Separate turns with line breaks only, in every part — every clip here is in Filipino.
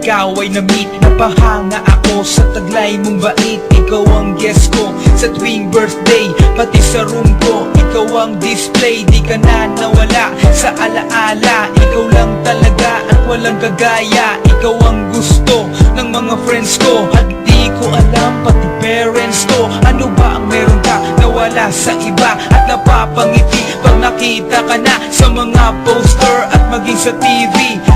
ikaw ay na-meet. Napahanga ako sa taglay mong bait. Ikaw ang guest ko sa tuwing birthday Pati sa room ko, ikaw ang display Di ka na nawala sa alaala. Ikaw lang talaga at walang kagaya. Ikaw ang gusto ng mga friends ko. At di ko alam pati parents ko. Ano ba ang meron ka na wala sa iba? At napapangiti pag nakita ka na Sa mga poster at maging sa TV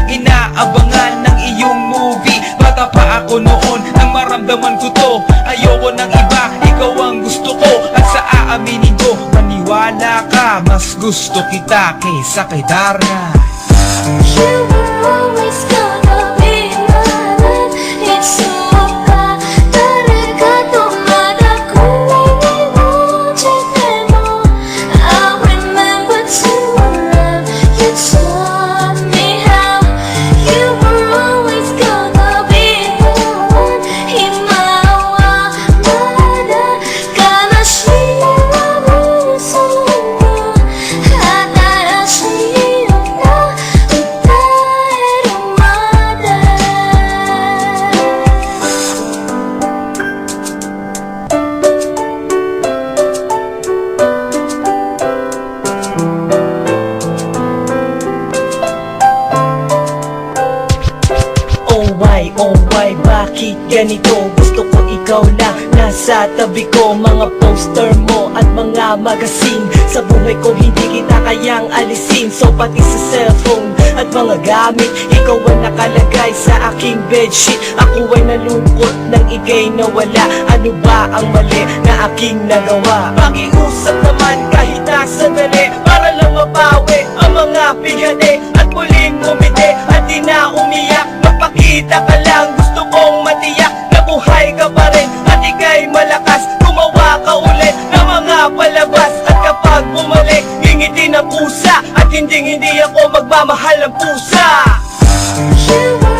ako noon nang maramdaman ko to. Ayoko ng iba, ikaw ang gusto ko. At sa aaminin ko, maniwala ka Mas gusto kita kaysa kay Darna
You
Oh why, bakit ganito? Gusto ko ikaw lang nasa tabi ko. Mga poster mo at mga magasin Sa buhay ko hindi kita kayang alisin. So pati sa cellphone at mga gamit Ikaw ang nakalagay sa aking bedsheet. Ako ay nalungkot nang ikay nawala Ano ba ang mali na aking nagawa? Pakiusap naman ka pa rin at ikay malakas. Gumawa ka ulit ng mga palabas. At kapag bumalik, ngingiti na pusa. At hindi hindi ako magmamahal ng pusa.
You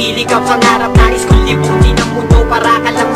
nanatili ka pangarap Nais kong libutin ang mundo para ka lang